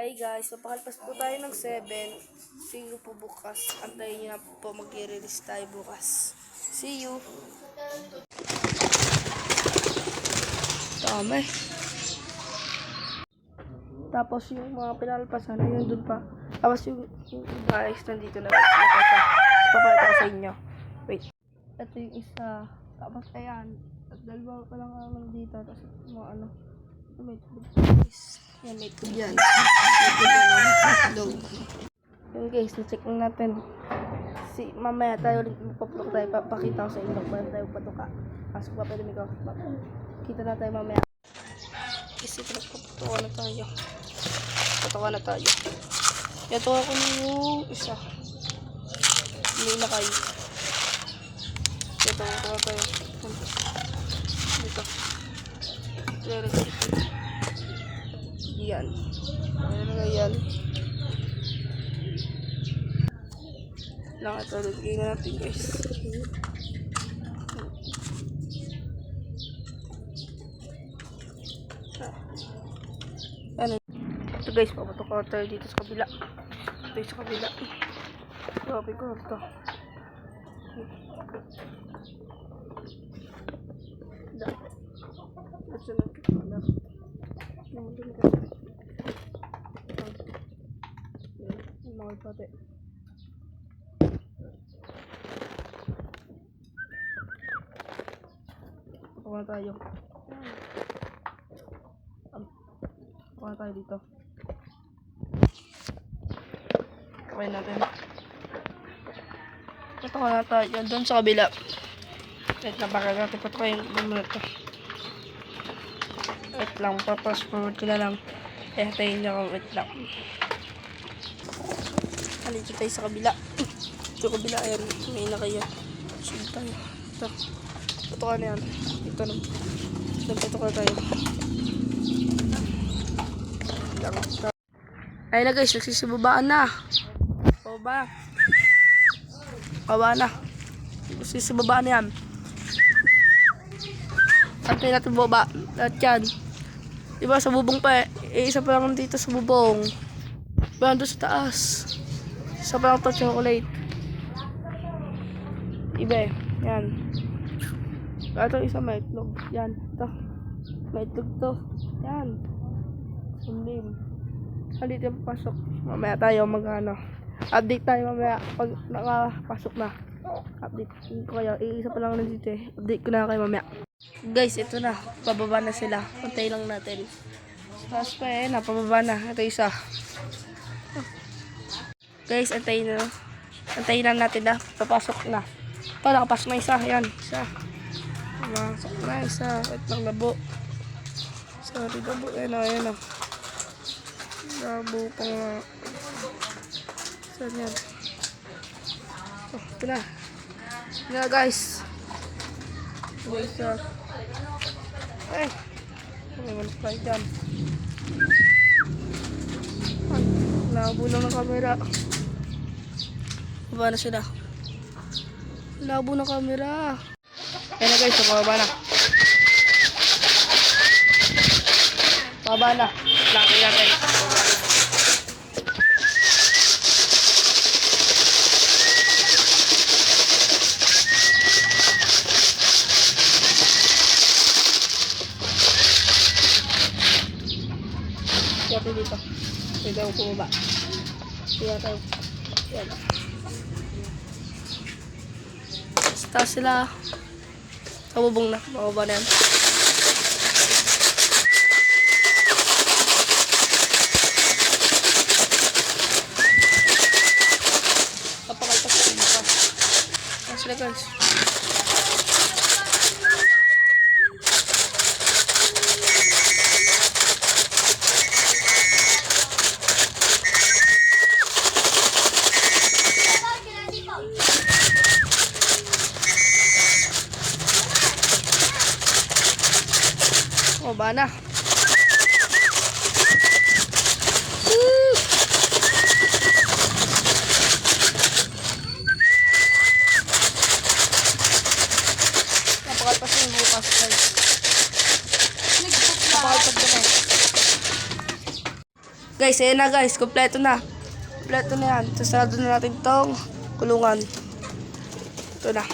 Ay guys, papakalpas po tayo ng 7. See po bukas. Antayin niyo na po mag-release tayo bukas. See you. Dami. Tapos yung mga pinalpasan, ayun dun pa. Tapos yung, yung guys, nandito na. Papalita ko sa inyo. Wait. Ito yung isa. Tapos ayan. At dalawa pa lang ang nandito. Tapos mga ano. May tubig. guys. Yan, may tubig yan. May guys, na-check lang natin. Si, mamaya tayo ulit magpaplok tayo. Papakita ko sa inyo kung tayo patuka. Pasok pa pwede ko. Kita na tayo mamaya. Kasi pinagpapatuka na tayo. Patuka na tayo. Ito ako yung isa. Hindi na kayo. Ito ako tayo. Dito. Pero yan. Ayan na yan. Nakatulog na natin guys. Ano? Ito guys, papatok ko tayo dito sa kabila. Ito sa kabila. Grabe ko ito. Da. At sa nagkakala. Naman din kasi. Mga pati. Pakuha tayo. Pakuha tayo dito. Okay natin. Pakuha na tayo doon sa kabila. Wait lang, baka natin muna ito. Wait lang, papas forward ko na lang. Eh, tayo ako, wait lang. Halito tayo sa kabila. Sa kabila, ayan. May na kayo. Sige tayo. Ito. Ito ka na yan. Ito na. Nagpato ka tayo. Ayun na guys, nagsisibabaan na. Pababa. Pababa na. Nagsisibabaan na yan. Antay natin baba. Lahat yan. Diba sa bubong pa eh. eh isa pa lang dito sa bubong. Diba doon sa taas. Isa pa lang to chocolate. Iba eh. Yan. Ito isa may itlog. Yan. Ito. May itlog to. Yan. Sundim. Halito yung pasok. Mamaya tayo mag ano. Update tayo mamaya pag nakapasok na. Update ko kayo. Iisa pa lang nandito eh. Update ko na kayo mamaya. Guys, ito na. Pababa na sila. Pantay lang natin. Tapos pa eh, napababa na. Ito isa. Guys, antayin na. Antayin na natin na. Papasok na. Ito, nakapasok na isa. Yan, isa. Pumasok na isa. Wait lang, labo. Sorry, labo. Ayan o, ayan o. Labo pa nga. Saan yan? Oh, ito na. Ito na, guys. Isa. Ay! May manukay dyan. Ay, Labo na ng camera. Baba na sila. Labo ng camera. Ayan na guys, so pababa na. Pababa na. Laki natin. Tayo dito. Pwede ako bumaba. Kaya tayo. Yan. Basta sila. Kabubong na. Makaba na yan. Kapakalpas na guys. O, ba na? Woo! Napakalpas yung bukas, guys. Napakalpas kami. Guys, ayan na guys. Kompleto na. Kompleto na yan. Sasarado na natin tong kulungan. Ito na.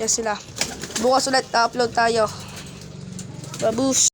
Yan sila. Bukas ulit, upload tayo. Babush.